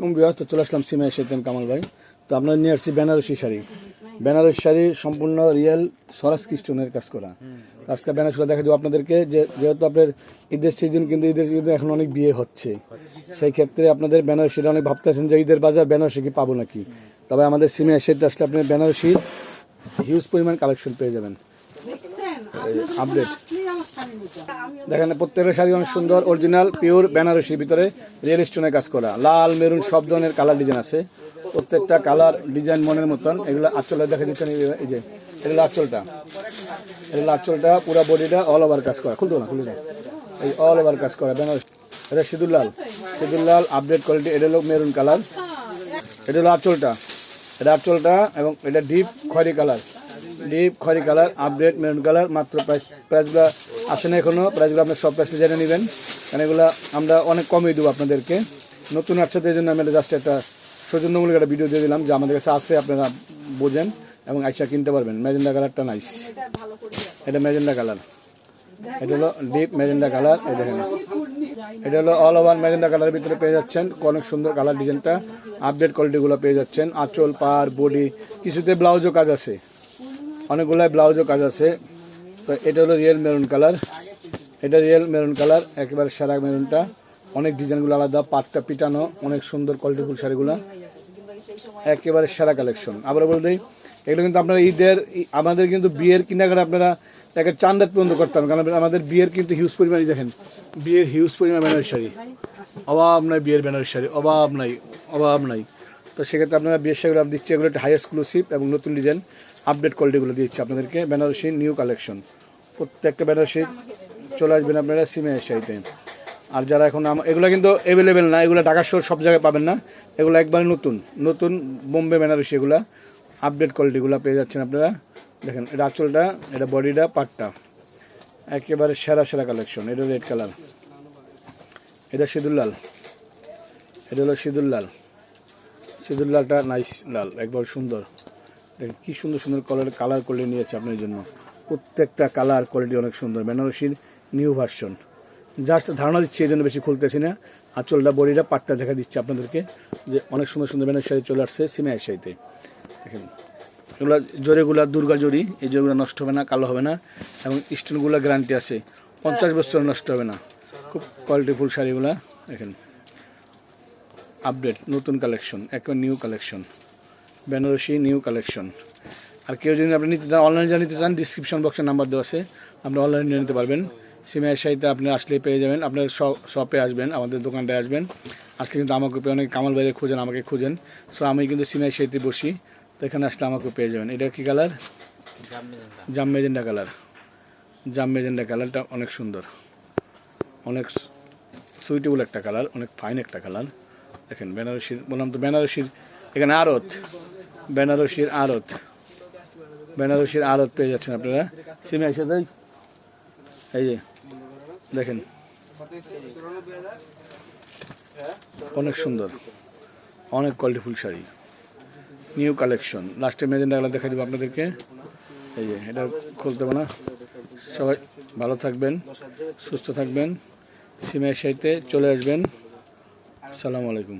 এরকম বিবাহ তো চলে আসলাম সিমা এসেতেন কামাল ভাই। তো আপনার নিয়ে আসছি বেনারসি শাড়ি। বেনারসি শাড়ি সম্পূর্ণ রিয়েল সরাস খ্রিস্টনের কাজ করা। আজকে বেনারসিটা দেখা দেবো আপনাদেরকে যে যেহেতু আপনার ঈদের সিজন কিন্তু ঈদের কিন্তু এখন অনেক বিয়ে হচ্ছে। সেই ক্ষেত্রে আপনাদের বেনারসিটা অনেক ভাবতেছেন যে ঈদের বাজার বেনারসি কি পাবো নাকি। তবে আমাদের সিমে এসেতে আসলে আপনি বেনারসির হিউজ পরিমাণ কালেকশন পেয়ে যাবেন। আপডেট দেখেন প্রত্যেকটা শাড়ি অনেক সুন্দর অরিজিনাল পিওর বেনারসির ভিতরে রিয়েল স্টোনের কাজ করা। লাল, মেরুন, সব ধরনের কালার ডিজাইন আছে। প্রত্যেকটা কালার ডিজাইন মনের মতন। এগুলো আঁচলে দেখা দিচ্ছেন, এই- যে এগুলো আঁচলটা। এগুলো আঁচলটা, পুরো বডিটা অল ওভার কাজ করা। খুলতো না, খুলে দাও এই অল ওভার কাজ করা, বেনারসি। এটা সিঁদুর লাল। সিঁদুর লাল আপডেট কোয়ালিটি এটা হলো মেরুন কালার এটা হলো আঁচলটা। এটা আঁচলটা এবং এটা ডিপ খয়রি কালার ডিপ খয়রি কালার আপডেট মেরুন কালার মাত্র প্রাইস প্রাইসগুলো আসে না এখনও প্রাইসগুলো আপনার সব প্রাইসটা জেনে নেবেন। কারণ এগুলো আমরা অনেক কমই দেবো আপনাদেরকে। নতুন আসছে জন্য আমি জাস্ট একটা সৌজন্যমূলক একটা ভিডিও দিয়ে দিলাম, যে আমাদের কাছে আছে, আপনারা বোঝেন এবং আইসা কিনতে পারবেন। ম্যাজেন্ডা কালারটা নাইস এটা ম্যাজেন্ডা কালার। এটা হলো ডিপ ম্যাজেন্ডা কালার, এই দেখেন। এটা হলো অল ওভার ম্যাজেন্ডা কালারের ভিতরে পেয়ে যাচ্ছেন। অনেক সুন্দর কালার ডিজাইনটা। আপডেট কোয়ালিটিগুলো পেয়ে যাচ্ছেন। আঁচল, পার বডি কিছুতে ব্লাউজও কাজ আছে। অনেকগুলাই ব্লাউজও কাজ আছে। তো এটা হলো রিয়েল মেরুন কালার এটা রিয়েল মেরুন কালার একেবারে সারা মেরুনটা অনেক ডিজাইনগুলো আলাদা, পাটটা পিটানো, অনেক সুন্দর কোয়ালিটিফুল শাড়িগুলো। একেবারে সেরা কালেকশন আবার বলে দিই, এগুলো কিন্তু আপনারা ঈদের আমাদের কিন্তু বিয়ের কেনাকাটা আপনারা একে চান্দাত পর্যন্ত করতাম কারণ আমাদের বিয়ের কিন্তু হিউজ পরিমাণে দেখেন, বিয়ের হিউজ পরিমাণ ব্যানার শাড়ি। অভাব নাই বিয়ের ব্যানার শাড়ি, অভাব নাই অভাব নাই। তো সেক্ষেত্রে আপনারা বিয়ের শাড়িগুলো দিচ্ছি, এগুলো একটা হাই এক্সক্লুসিভ এবং নতুন ডিজাইন আপডেট কোয়ালিটিগুলো দিচ্ছি আপনাদেরকে বেনারসি নিউ কালেকশন প্রত্যেকটা বেনারসি চলে আসবেন আপনারা সিমে শাড়িতে আর যারা এখন এগুলো কিন্তু অ্যাভেলেবেল না, এগুলো ঢাকা শহর সব জায়গায় পাবেন না। এগুলো একবারে নতুন নতুন বোম্বে বেনারসি এগুলো। আপডেট কোয়ালিটিগুলো পেয়ে যাচ্ছেন আপনারা। দেখেন, এটা আঁচলটা, এটা বডিটা, পাটটা। একেবারে সেরা সেরা কালেকশন এটা রেড কালার এটা সিঁদুর লাল। এটা হলো সিঁদুর লাল। সিঁদুর লালটা নাইস লাল, একবার সুন্দর। দেখেন, কী সুন্দর সুন্দর কালার কালার করে নিয়েছে আপনার জন্য। প্রত্যেকটা কালার কোয়ালিটি অনেক সুন্দর। বেনারসির নিউ ভার্সন জাস্ট ধারণা দিচ্ছি এই জন্য বেশি খুলতেছি না। আঁচলটা, বডিটা, পাটটা দেখা দিচ্ছে আপনাদেরকে যে অনেক সুন্দর সুন্দর বেনারসি শাড়ি চলে আসছে সিমে শাড়িতে দেখেন, এগুলো জোরেগুলা, দুর্গা জরি, এই জরিগুলো নষ্ট হবে না, কালো হবে না, এবং স্টোনগুলো গ্যারান্টি আছে। পঞ্চাশ বছর নষ্ট হবে না। খুব কোয়ালিটিফুল শাড়িগুলা, দেখেন। আপডেট নতুন কালেকশন একবার new collection Benarasi new collection আর কেউ যদি আপনি নিতে চান অনলাইনে নিতে চান ডিসক্রিপশন বক্সে নাম্বার দেওয়া আছে। আপনি অনলাইনে নিয়ে নিতে পারবেন। সিমের সাইতে আপনি আসলে পেয়ে যাবেন। আপনার শপে আসবেন, আমাদের দোকানটায় আসবেন। আসলে কিন্তু আমাকে পেয়ে অনেক কামাল বাইরে খুঁজেন, আমাকে খুঁজেন। সো আমি কিন্তু সিমের সাইতে বসি। তো এখানে আসলে আমাকে পেয়ে যাবেন। এটা কি কালার জাম মেজেন্ডা কালার জাম মেজেন্ডা কালারটা অনেক সুন্দর। অনেক সুইটেবল একটা কালার অনেক ফাইন একটা কালার দেখেন, বেনারসির, বললাম তো বেনারসির, এখানে আড়ত। বেনারসির আড়ত। বেনারসির আড়ত পেয়ে যাচ্ছেন আপনারা। সিমে একসাথে এই যে, দেখেন। অনেক সুন্দর। অনেক কোয়ালিটিফুল শাড়ি। নিউ কালেকশন লাস্টে মেজেন্ডাগুলো দেখা দেবো আপনাদেরকে। এই যে, এটা খুলতে না। সবাই ভালো থাকবেন, সুস্থ থাকবেন। সিমের সাইতে চলে আসবেন। আসসালামু আলাইকুম।